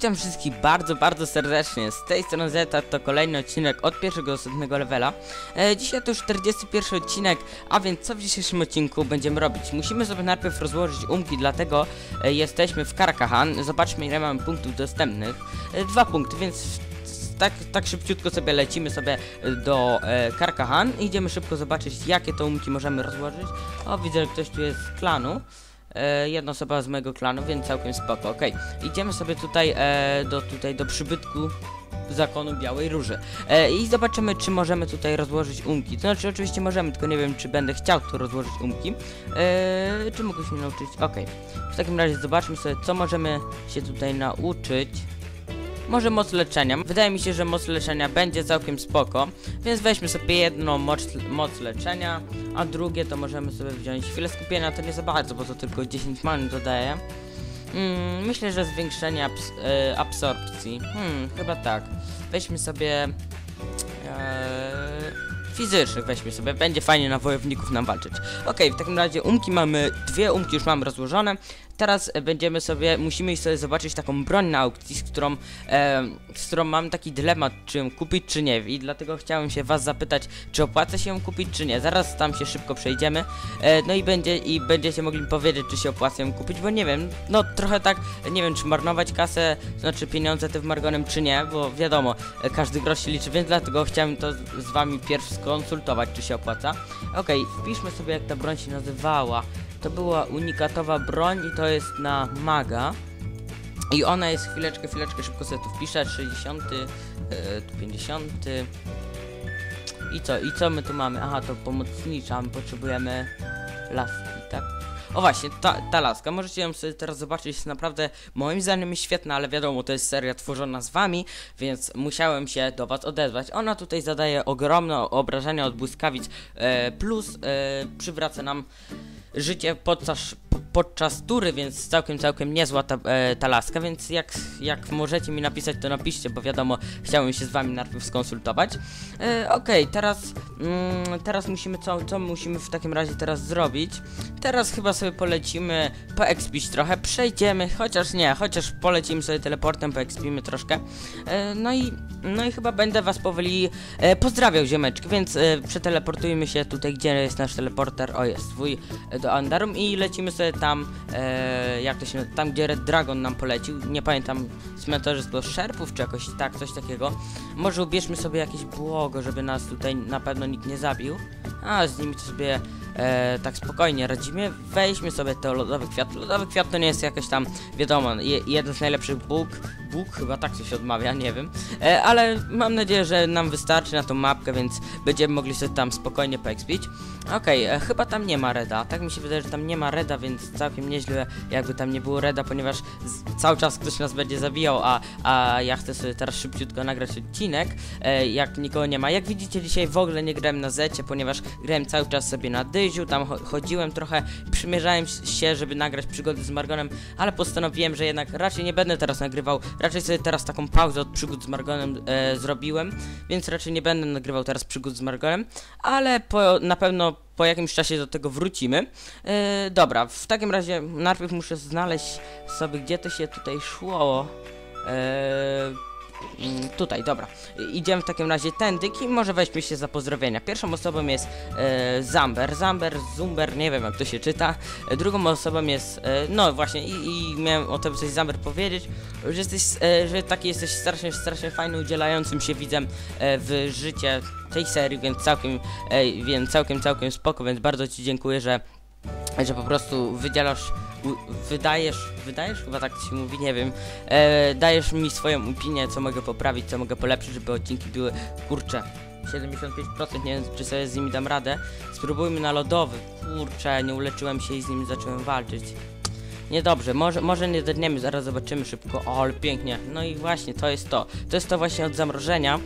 Witam wszystkich bardzo, bardzo serdecznie. Z tej strony Zeta to kolejny odcinek od pierwszego do ostatniego levela. E, dzisiaj to już 41 odcinek, a więc co w dzisiejszym odcinku będziemy robić? Musimy sobie najpierw rozłożyć umki, dlatego e, jesteśmy w Karkahan. Zobaczmy ile mamy punktów dostępnych. E, dwa punkty, więc tak, tak szybciutko sobie lecimy sobie do e, Karkahan. Idziemy szybko zobaczyć jakie to umki możemy rozłożyć. O, widzę, że ktoś tu jest z klanu e, jedna osoba z mojego klanu, więc całkiem spoko. Okej, idziemy sobie tutaj e, do tutaj do przybytku zakonu Białej Róży. E, I zobaczymy, czy możemy tutaj rozłożyć umki. To znaczy, oczywiście możemy, tylko nie wiem, czy będę chciał tu rozłożyć umki. E, czy mogę się nauczyć? Okej. W takim razie zobaczmy sobie, co możemy się tutaj nauczyć. Może moc leczenia. Wydaje mi się, że moc leczenia będzie całkiem spoko, więc weźmy sobie jedną moc, moc leczenia, a drugie to możemy sobie wziąć chwilę skupienia, to nie za bardzo, bo to tylko 10 man dodaje. Mm, myślę, że zwiększenie abs e, absorpcji. Hmm, chyba tak. Weźmy sobie... E, fizycznych weźmy sobie, będzie fajnie na wojowników nam walczyć. Okej, w takim razie umki mamy, dwie umki już mam rozłożone. Teraz e, będziemy sobie, musimy sobie zobaczyć taką broń na aukcji, z którą, e, z którą mam taki dylemat, czy ją kupić, czy nie. I dlatego chciałem się was zapytać, czy opłaca się ją kupić, czy nie. Zaraz tam się szybko przejdziemy. E, no i będzie, i będziecie mogli powiedzieć, czy się opłaca ją kupić, bo nie wiem, no trochę tak, nie wiem, czy marnować kasę, znaczy pieniądze w Margonem, czy nie, bo wiadomo, e, każdy grosz się liczy, więc dlatego chciałem to z, wami pierwszy skonsultować, czy się opłaca. Okej, wpiszmy sobie, jak ta broń się nazywała. To była unikatowa broń i to jest na maga. I ona jest chwileczkę, chwileczkę, szybko sobie tu wpiszę, 60, yy, tu 50. I co, i co my tu mamy? Aha, to pomocnicza, my potrzebujemy laski, tak? O właśnie, ta, ta laska, możecie ją sobie teraz zobaczyć, jest naprawdę moim zdaniem świetna, ale wiadomo, to jest seria tworzona z wami, więc musiałem się do was odezwać. Ona tutaj zadaje ogromne obrażenia od błyskawic, e, plus e, przywraca nam życie podczas, podczas tury, więc całkiem, całkiem niezła ta, e, ta laska, więc jak, jak możecie mi napisać, to napiszcie, bo wiadomo, chciałem się z wami najpierw skonsultować. E, Okej, teraz, mm, teraz musimy, co, co musimy w takim razie teraz zrobić? Teraz chyba sobie polecimy poekspić trochę, przejdziemy, chociaż nie, chociaż polecimy sobie teleportem, poekspimy troszkę. E, no i, no i chyba będę was powoli e, pozdrawiał, ziomeczki, więc e, przeteleportujmy się tutaj, gdzie jest nasz teleporter, o jest, swój do Andarum i lecimy sobie tam, e, jak to się tam gdzie Red Dragon nam polecił, nie pamiętam, cmentarzysko szerpów czy jakoś tak, coś takiego. Może ubierzmy sobie jakieś błogo, żeby nas tutaj na pewno nikt nie zabił, a z nimi to sobie e, tak spokojnie radzimy. Weźmy sobie te lodowy kwiat. Lodowy kwiat to nie jest jakoś tam, wiadomo, je, jeden z najlepszych bóg, bóg, chyba tak to się odmawia, nie wiem. E, ale mam nadzieję, że nam wystarczy na tą mapkę, więc będziemy mogli sobie tam spokojnie poekspić. Okej, e, chyba tam nie ma reda. Tak mi się wydaje, że tam nie ma reda, więc całkiem nieźle jakby tam nie było reda, ponieważ z, cały czas ktoś nas będzie zabijał, a, a ja chcę sobie teraz szybciutko nagrać odcinek, e, jak nikogo nie ma. Jak widzicie, dzisiaj w ogóle nie grałem na zecie, ponieważ grałem cały czas sobie na dyziu, tam cho chodziłem trochę, przymierzałem się, żeby nagrać przygody z Margonem, ale postanowiłem, że jednak raczej nie będę teraz nagrywał, raczej sobie teraz taką pauzę od przygód z Margonem e, zrobiłem, więc raczej nie będę nagrywał teraz przygód z Margonem, ale po, na pewno po jakimś czasie do tego wrócimy. E, dobra, w takim razie najpierw muszę znaleźć sobie, gdzie to się tutaj szło. E, tutaj, dobra. Idziemy w takim razie tędy i może weźmy się za pozdrowienia. Pierwszą osobą jest e, Zamber, Zamber, Zumber, nie wiem jak to się czyta. E, drugą osobą jest, e, no właśnie, i, i miałem o tobie coś Zamber powiedzieć, że jesteś, e, że taki jesteś strasznie, strasznie fajny, udzielającym się widzem e, w życie tej serii, więc całkiem, e, więc całkiem, całkiem spoko, więc bardzo ci dziękuję, że że po prostu wydzielasz, wydajesz, wydajesz? Chyba tak się mówi, nie wiem. E, dajesz mi swoją opinię, co mogę poprawić, co mogę polepszyć, żeby odcinki były, kurcze, 75%, nie wiem, czy sobie z nimi dam radę. Spróbujmy na lodowy, kurczę, nie uleczyłem się i z nimi zacząłem walczyć. Niedobrze, może, może nie dedniemy, zaraz zobaczymy szybko. O, ale pięknie. No i właśnie, to jest to. To jest to właśnie od zamrożenia.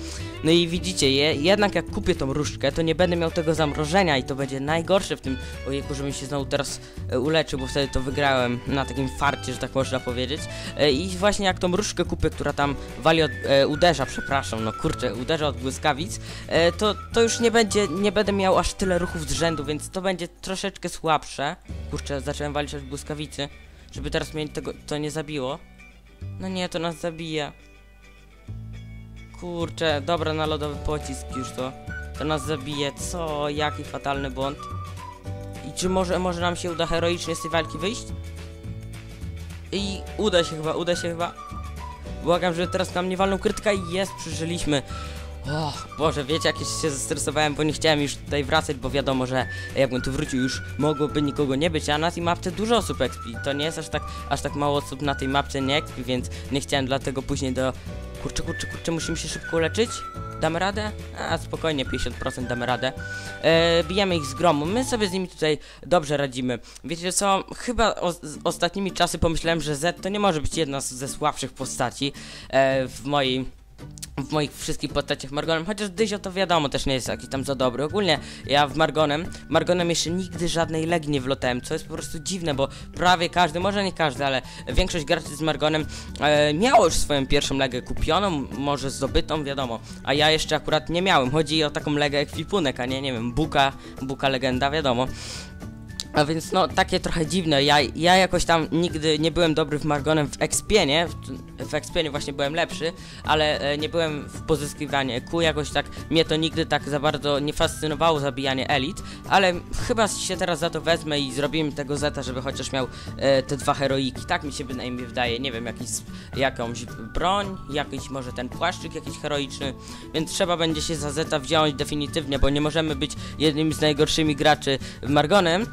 No i widzicie, je, jednak jak kupię tą różdżkę, to nie będę miał tego zamrożenia i to będzie najgorsze w tym, ojejku, żebym się znowu teraz e, uleczył, bo wtedy to wygrałem na takim farcie, że tak można powiedzieć. E, I właśnie jak tą różdżkę kupię, która tam wali od, e, uderza, przepraszam, no kurczę, uderza od błyskawic, e, to, to już nie będzie, nie będę miał aż tyle ruchów z rzędu, więc to będzie troszeczkę słabsze. Kurczę, zacząłem walić od błyskawicy, żeby teraz mnie tego, to nie zabiło. No nie, to nas zabije. Kurczę, dobra, na lodowy pocisk już to. To nas zabije. Co? Jaki fatalny błąd. I czy może, może nam się uda heroicznie z tej walki wyjść? I uda się chyba, uda się chyba. Błagam, że teraz nam nie walną krytyka i jest, przeżyliśmy. O, Boże, wiecie, jak się zestresowałem, bo nie chciałem już tutaj wracać, bo wiadomo, że jakbym tu wrócił już mogłoby nikogo nie być, a na tej mapce dużo osób expi. To nie jest aż tak, aż tak mało osób na tej mapce nie więc nie chciałem dlatego później do... Kurczę, kurczę, kurczę, musimy się szybko leczyć? Damy radę? A, spokojnie, 50% damy radę. E, bijemy ich z gromu, my sobie z nimi tutaj dobrze radzimy. Wiecie co, chyba o, ostatnimi czasy pomyślałem, że Z to nie może być jedna ze słabszych postaci e, w mojej w moich wszystkich postaciach Margonem, chociaż Dyzio to wiadomo też nie jest jakiś tam za dobry. Ogólnie ja w Margonem, Margonem jeszcze nigdy żadnej legi nie wlotałem, co jest po prostu dziwne, bo prawie każdy, może nie każdy, ale większość graczy z Margonem e, miało już swoją pierwszą legę kupioną, może zdobytą, wiadomo, a ja jeszcze akurat nie miałem. Chodzi o taką legę ekwipunek, a nie, nie wiem, Buka, Buka legenda, wiadomo. A więc no, takie trochę dziwne. Ja, ja jakoś tam nigdy nie byłem dobry w Margonem w Expienie. W, w Expienie właśnie byłem lepszy, ale e, nie byłem w pozyskiwaniu EQ. Jakoś tak mnie to nigdy tak za bardzo nie fascynowało zabijanie elit. Ale chyba się teraz za to wezmę i zrobimy tego zeta, żeby chociaż miał e, te dwa heroiki. Tak mi się bynajmniej wydaje. Nie wiem, jakiś, jakąś broń, jakiś może ten płaszczyk jakiś heroiczny. Więc trzeba będzie się za zeta wziąć definitywnie, bo nie możemy być jednym z najgorszymi graczy w Margonem.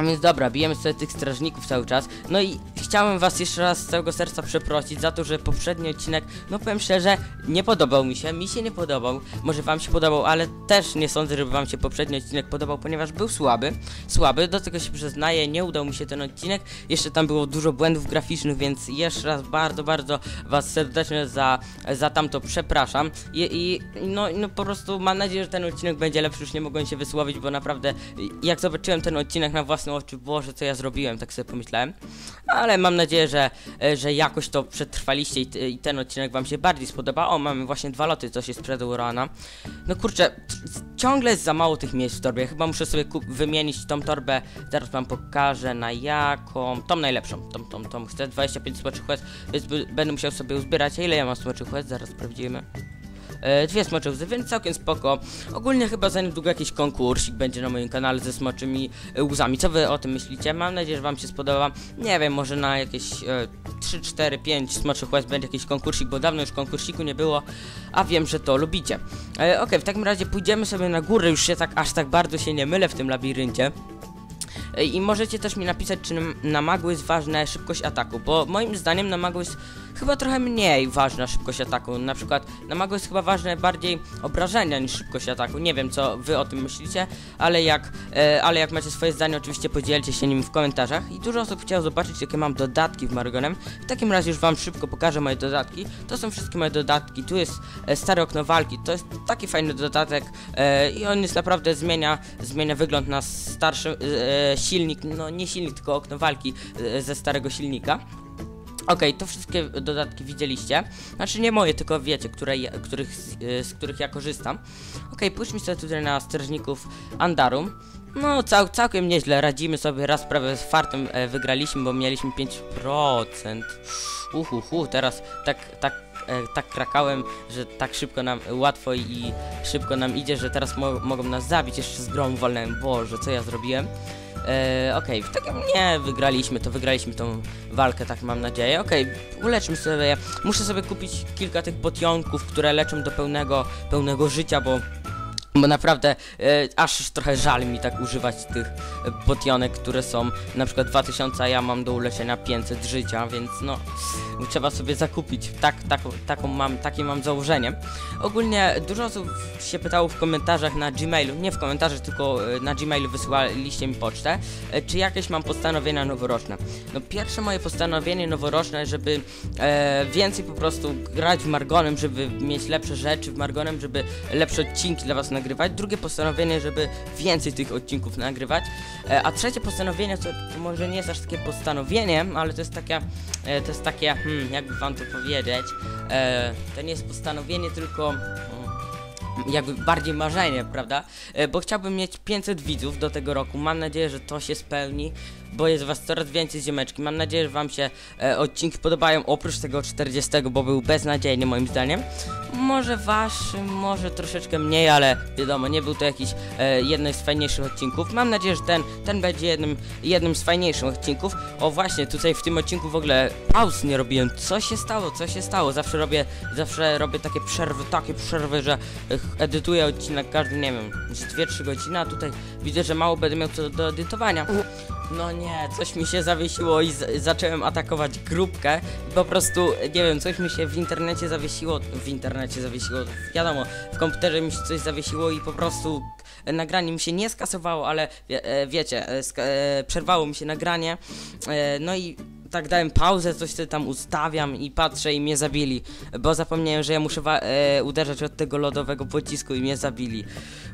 A więc dobra, bijemy sobie tych strażników cały czas. No i chciałem was jeszcze raz z całego serca przeprosić za to, że poprzedni odcinek, no powiem szczerze, nie podobał mi się. Mi się nie podobał. Może wam się podobał, ale też nie sądzę, żeby wam się poprzedni odcinek podobał, ponieważ był słaby. Słaby, do tego się przyznaję, nie udał mi się ten odcinek. Jeszcze tam było dużo błędów graficznych, więc jeszcze raz bardzo, bardzo was serdecznie za, za tamto przepraszam. I, i no, no po prostu mam nadzieję, że ten odcinek będzie lepszy, już nie mogłem się wysłowić, bo naprawdę jak zobaczyłem ten odcinek na własne oczy, Boże, co ja zrobiłem, tak sobie pomyślałem. Ale mam nadzieję, że, e, że jakoś to przetrwaliście i, i ten odcinek wam się bardziej spodoba. O, mamy właśnie dwa loty, co się sprzedał rana. No kurczę, ciągle jest za mało tych miejsc w torbie. Chyba muszę sobie wymienić tą torbę. Zaraz wam pokażę na jaką. Tą najlepszą. Tą, tą, tą chcę 25 smoczych łez, więc będę musiał sobie uzbierać. A ile ja mam smoczych łez? Zaraz sprawdzimy. E, dwie smocze łzy, więc całkiem spoko. Ogólnie chyba za niedługo jakiś konkursik będzie na moim kanale ze smoczymi e, łzami. Co wy o tym myślicie? Mam nadzieję, że wam się spodoba. Nie wiem, może na jakieś e, 3, 4, 5 smoczych łez będzie jakiś konkursik, bo dawno już konkursiku nie było, a wiem, że to lubicie. E, Okej, w takim razie pójdziemy sobie na górę, już się tak aż tak bardzo się nie mylę w tym labiryncie. E, I możecie też mi napisać, czy na- magły jest ważna szybkość ataku, bo moim zdaniem na magły jest chyba trochę mniej ważna szybkość ataku. Na przykład na magły jest chyba ważne bardziej obrażenia niż szybkość ataku. Nie wiem, co wy o tym myślicie, ale jak, e, ale jak macie swoje zdanie, oczywiście podzielcie się nim w komentarzach. I dużo osób chciało zobaczyć, jakie mam dodatki w Margonem. W takim razie już wam szybko pokażę moje dodatki. To są wszystkie moje dodatki. Tu jest e, stare okno walki. To jest taki fajny dodatek e, i on jest naprawdę zmienia, zmienia wygląd na starszy e, silnik, no nie silnik, tylko okno walki e, ze starego silnika. Okej, to wszystkie dodatki widzieliście. Znaczy nie moje, tylko wiecie, które, których, z- e, z których ja korzystam. Okej, pójdźmy sobie tutaj na strażników Andarum. No, cał, całkiem nieźle, radzimy sobie, raz prawie z fartem e, wygraliśmy, bo mieliśmy 5%. Uhuhu, teraz tak, tak, e, tak krakałem, że tak szybko nam, łatwo i szybko nam idzie, że teraz mo mogą nas zabić, jeszcze z gromu walnąłem, Boże, co ja zrobiłem? E, Okej, w takim nie wygraliśmy, to wygraliśmy tą walkę, tak mam nadzieję. Okej, uleczmy sobie. Muszę sobie kupić kilka tych potionków, które leczą do pełnego, pełnego życia, bo. Bo naprawdę e, aż trochę żal mi tak używać tych potionek, które są na przykład 2000, a ja mam do uleczenia 500 życia, więc no trzeba sobie zakupić. Tak, tak, taką mam, takie mam założenie. Ogólnie dużo osób się pytało w komentarzach na Gmailu, nie w komentarzach, tylko e, na Gmailu wysyłaliście mi pocztę, e, czy jakieś mam postanowienia noworoczne. No pierwsze moje postanowienie noworoczne, żeby e, więcej po prostu grać w Margonem, żeby mieć lepsze rzeczy w Margonem, żeby lepsze odcinki dla was nagrywać. Drugie postanowienie, żeby więcej tych odcinków nagrywać. E, a trzecie postanowienie, co może nie jest aż takie postanowienie, ale to jest takie, e, to jest takie, hmm, jakby wam to powiedzieć, e, to nie jest postanowienie, tylko mm, jakby bardziej marzenie, prawda? Bo chciałbym mieć 500 widzów do tego roku. Mam nadzieję, że to się spełni. Bo jest was coraz więcej ziomeczki. Mam nadzieję, że wam się e, odcinki podobają, oprócz tego 40, bo był beznadziejny moim zdaniem. Może waszym, może troszeczkę mniej, ale wiadomo, nie był to jakiś e, jeden z fajniejszych odcinków. Mam nadzieję, że ten, ten będzie jednym, jednym z fajniejszych odcinków. O właśnie, tutaj w tym odcinku w ogóle pauz nie robiłem. Co się stało? Co się stało? Zawsze robię, zawsze robię takie przerwy, takie przerwy, że e, edytuję odcinek każdy, nie wiem, z 2-3 godziny, a tutaj widzę, że mało będę miał co do edytowania. No nie, coś mi się zawiesiło i zacząłem atakować grupkę. Po prostu, nie wiem, coś mi się w internecie zawiesiło. W internecie zawiesiło, wiadomo, w komputerze mi się coś zawiesiło i po prostu nagranie mi się nie skasowało, ale wie, e, wiecie, e, e, przerwało mi się nagranie. No i tak dałem pauzę, coś sobie tam ustawiam i patrzę i mnie zabili, bo zapomniałem, że ja muszę uderzać od tego lodowego pocisku i mnie zabili.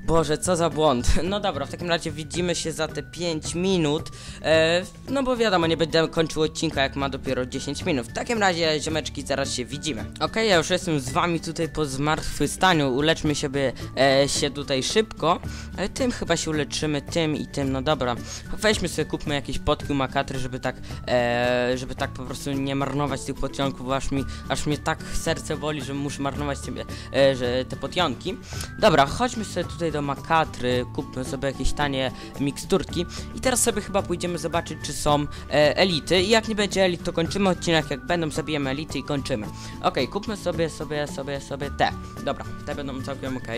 Boże, co za błąd. No dobra, w takim razie widzimy się za te 5 minut, e, no bo wiadomo, nie będę kończył odcinka jak ma dopiero 10 minut. W takim razie, ziomeczki, zaraz się widzimy. Okej, ja już jestem z wami tutaj po zmartwychwstaniu, uleczmy sobie e, się tutaj szybko. E, tym chyba się uleczymy, tym i tym, no dobra. Weźmy sobie, kupmy jakieś potki makatry, żeby tak, e, żeby tak po prostu nie marnować tych potionków, bo aż mi, aż mnie tak serce boli, że muszę marnować ciebie, e, że te potionki. Dobra, chodźmy sobie tutaj do makatry, kupmy sobie jakieś tanie miksturki i teraz sobie chyba pójdziemy zobaczyć, czy są e, elity i jak nie będzie elit, to kończymy odcinek, jak będą, zabijemy elity i kończymy. Okej, kupmy sobie, sobie, sobie, sobie te. Dobra, te będą całkiem ok.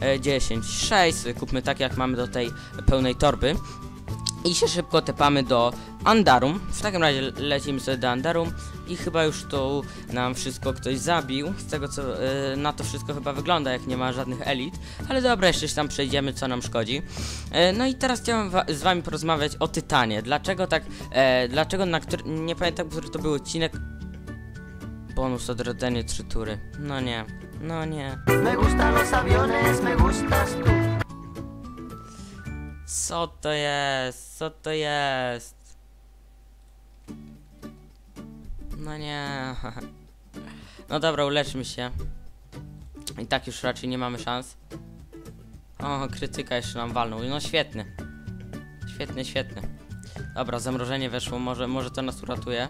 E, 10, 6, kupmy tak jak mamy do tej pełnej torby. I się szybko tepamy do Andarum. W takim razie lecimy sobie do Andarum i chyba już tu nam wszystko ktoś zabił. Z tego co e, na to wszystko chyba wygląda, jak nie ma żadnych elit. Ale dobra, jeszcze tam przejdziemy, co nam szkodzi. E, no i teraz chciałem wa- z wami porozmawiać o Tytanie. Dlaczego tak, e, dlaczego na który, nie pamiętam, który to był odcinek. Bonus odrodzenie trzy tury. No nie, no nie. Me gustan los aviones, me gustas tú. Co to jest? Co to jest? No nie. No dobra, uleczmy się. I tak już raczej nie mamy szans. O, krytyka jeszcze nam walnął. No świetny. Świetny, świetny. Dobra, zamrożenie weszło, może, może to nas uratuje.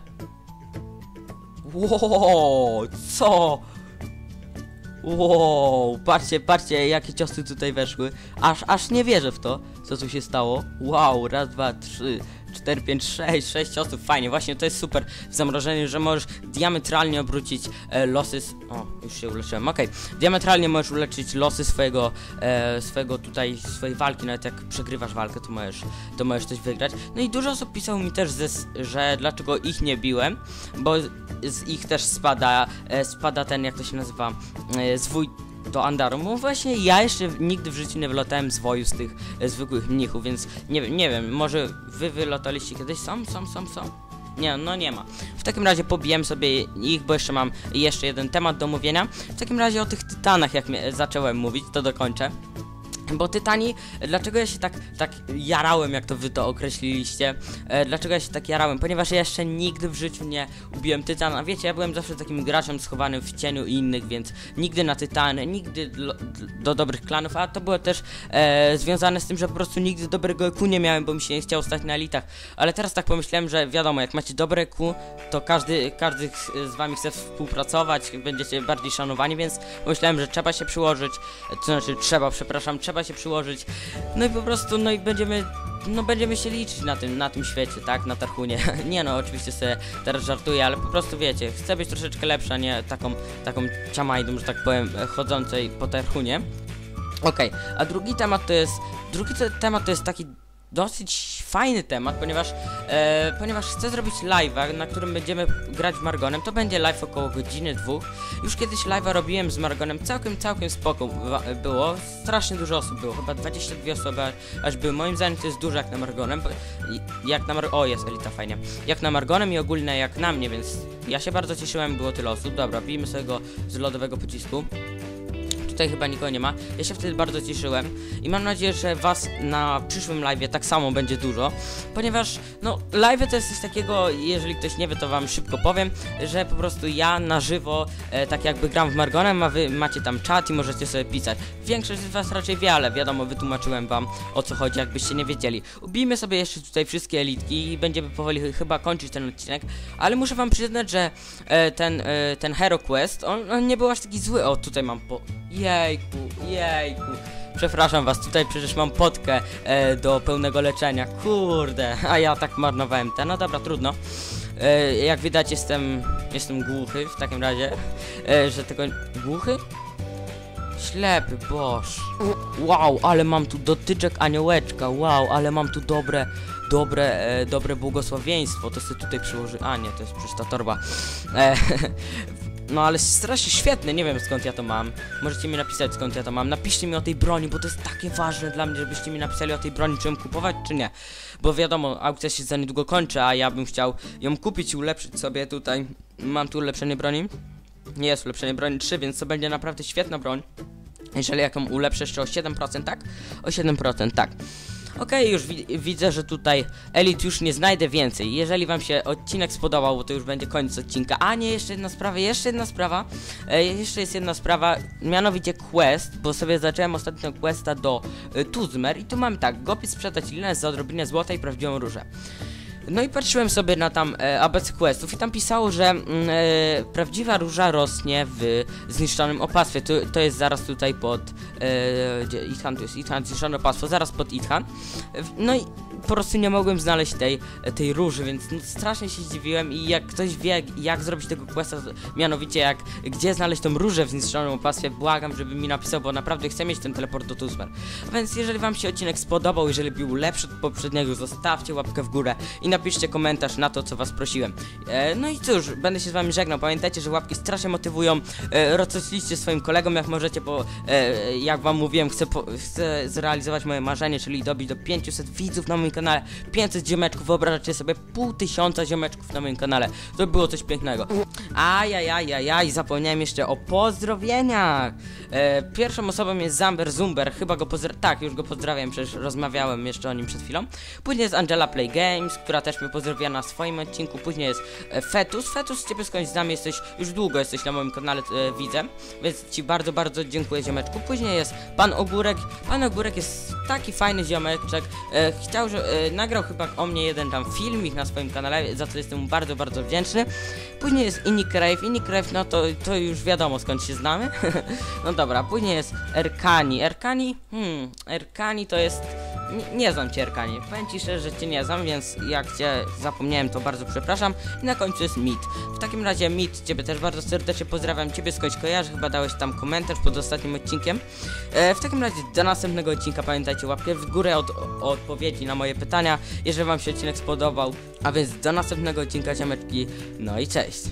Wow, co? Wow, patrzcie, patrzcie, jakie ciosy tutaj weszły. Aż, aż nie wierzę w to, co tu się stało. Wow, raz, dwa, trzy, cztery, pięć, sześć, sześć ciosów. Fajnie, właśnie to jest super w zamrożeniu, że możesz diametralnie obrócić e, losy. S- o, już się uleczyłem, okej. Diametralnie możesz uleczyć losy swojego, e, swojego tutaj, swojej walki. Nawet jak przegrywasz walkę, to możesz, to możesz coś wygrać. No i dużo osób pisało mi też, ze, że dlaczego ich nie biłem, bo z, z ich też spada, e, spada ten, jak to się nazywa, e, zwój do Andaru. Bo właśnie ja jeszcze nigdy w życiu nie wylotałem z woju z tych e, zwykłych mnichów, więc nie, wiem- nie wiem, może wy wylotaliście kiedyś? Są, są, są, są? Nie, no nie ma. W takim razie pobijem sobie ich, bo jeszcze mam jeszcze jeden temat do mówienia. W takim razie o tych tytanach, jak mnie, zacząłem mówić, to dokończę. Bo Tytani, dlaczego ja się tak, tak jarałem, jak to wy to określiliście? E, dlaczego ja się tak jarałem? Ponieważ ja jeszcze nigdy w życiu nie ubiłem Tytana. Wiecie, ja byłem zawsze takim graczem schowanym w cieniu innych, więc nigdy na Tytany, nigdy do, do dobrych klanów, a to było też e, związane z tym, że po prostu nigdy dobrego EQ nie miałem, bo mi się nie chciało stać na elitach. Ale teraz tak pomyślałem, że wiadomo, jak macie dobre EQ, to każdy, każdy z wami chce współpracować, będziecie bardziej szanowani, więc pomyślałem, że trzeba się przyłożyć, e, to znaczy trzeba, przepraszam, trzeba się przyłożyć. No i po prostu, no i będziemy, no będziemy się liczyć na tym, na tym świecie, tak, na Tarhunie. nie no, oczywiście sobie teraz żartuję, ale po prostu wiecie, chcę być troszeczkę lepsza, nie taką, taką ciamajdą, że tak powiem, chodzącej po Tarhunie. Okej, a drugi temat to jest, drugi te, temat to jest taki dosyć fajny temat, ponieważ, e, ponieważ chcę zrobić live'a, na którym będziemy grać w Margonem. To będzie live około godziny, dwóch. Już kiedyś live'a robiłem z Margonem, całkiem, całkiem spoko było. Strasznie dużo osób było, chyba 22 osoby aż były. Moim zdaniem to jest dużo jak na Margonem. Jak na Mar O, jest Elita, fajnie. Jak na Margonem i ogólnie jak na mnie, więc ja się bardzo cieszyłem, było tyle osób. Dobra, bijmy sobie go z lodowego pocisku. Tutaj chyba nikogo nie ma. Ja się wtedy bardzo cieszyłem i mam nadzieję, że was na przyszłym live tak samo będzie dużo, ponieważ no live to jest coś takiego, jeżeli ktoś nie wie, to wam szybko powiem, że po prostu ja na żywo e, tak jakby gram w Margonem, a wy macie tam czat i możecie sobie pisać. Większość z was raczej wie, ale wiadomo, wytłumaczyłem wam o co chodzi, jakbyście nie wiedzieli. Ubijmy sobie jeszcze tutaj wszystkie elitki i będziemy powoli ch- chyba kończyć ten odcinek, ale muszę wam przyznać, że e, ten, e, ten Hero Quest, on, on nie był aż taki zły. O, tutaj mam po... Jejku, jejku. Przepraszam was, tutaj przecież mam potkę e, do pełnego leczenia. Kurde, a ja tak marnowałem ten. No dobra, trudno. E, jak widać jestem, jestem głuchy w takim razie, e, że tego... Głuchy? Ślepy, boż. Wow, ale mam tu dotyczek aniołeczka, wow, ale mam tu dobre, dobre, e, dobre błogosławieństwo, to sobie tutaj przyłoży, a nie, to jest przecież ta torba. E, no ale strasznie świetne, nie wiem skąd ja to mam. Możecie mi napisać skąd ja to mam. Napiszcie mi o tej broni, bo to jest takie ważne dla mnie, żebyście mi napisali o tej broni, czy ją kupować, czy nie. Bo wiadomo, aukcja się za niedługo kończy, a ja bym chciał ją kupić i ulepszyć sobie tutaj. Mam tu ulepszenie broni. Nie jest ulepszenie broni 3, więc to będzie naprawdę świetna broń. Jeżeli jaką ulepszę jeszcze o 7%, tak? O 7%, tak. Okej, już wi widzę, że tutaj elit już nie znajdę więcej. Jeżeli wam się odcinek spodobał, bo to już będzie koniec odcinka. A nie, jeszcze jedna sprawa, jeszcze jedna sprawa. E, jeszcze jest jedna sprawa, mianowicie quest, bo sobie zacząłem ostatnio questa do e, Tuzmer i tu mamy tak, gopiec sprzedać linę za odrobinę złota i prawdziwą różę. No i patrzyłem sobie na tam e, ABC Questów i tam pisało, że mm, e, prawdziwa róża rośnie w zniszczonym opactwie. To, to jest zaraz tutaj pod e, Ithan to jest Ithan, zniszczone opactwo, zaraz pod Ithan. No i po prostu nie mogłem znaleźć tej, tej róży, więc no, strasznie się zdziwiłem i jak ktoś wie jak zrobić tego questa, mianowicie jak gdzie znaleźć tą różę w zniszczonym opactwie, błagam, żeby mi napisał, bo naprawdę chcę mieć ten teleport do Tuzmer. Więc jeżeli wam się odcinek spodobał, jeżeli był lepszy od poprzedniego, zostawcie łapkę w górę i napiszcie komentarz na to, co was prosiłem. E, no i cóż, będę się z wami żegnał. Pamiętajcie, że łapki strasznie motywują. E, rozcieśliście swoim kolegom, jak możecie, bo e, jak wam mówiłem, chcę, po, chcę zrealizować moje marzenie, czyli dobić do 500 widzów na moim kanale, 500 ziomeczków. Wyobrażacie sobie pół tysiąca ziomeczków na moim kanale. To by było coś pięknego. Ajajajajaj, zapomniałem jeszcze o pozdrowieniach. E, pierwszą osobą jest Zamber Zumber, chyba go pozdra... Tak, już go pozdrawiam, przecież rozmawiałem jeszcze o nim przed chwilą. Później jest Angela Play Games, która też mnie pozdrawia na swoim odcinku. Później jest e, Fetus. Fetus, ciebie skądś znam, jesteś, już długo jesteś na moim kanale, e, widzę. Więc ci bardzo, bardzo dziękuję, ziomeczku. Później jest Pan Ogórek. Pan Ogórek jest taki fajny ziomeczek. E, chciał, że e, nagrał chyba o mnie jeden tam filmik na swoim kanale, za co jestem mu bardzo, bardzo wdzięczny. Później jest Inni Crave. Inni no to, to już wiadomo skąd się znamy. no dobra, później jest Erkani. Erkani? Hmm, Erkani to jest... Nie, nie znam cię Erkani. Powiem ci szczerze, że cię nie znam, więc jak cię zapomniałem, to bardzo przepraszam. I na końcu jest Mit. W takim razie Mit, ciebie też bardzo serdecznie pozdrawiam. Ciebie skądś kojarzę, chyba dałeś tam komentarz pod ostatnim odcinkiem. E, w takim razie do następnego odcinka pamiętajcie łapkę w górę od, o odpowiedzi na moje pytania, jeżeli wam się odcinek spodobał. A więc do następnego odcinka, ziomeczki. No i cześć.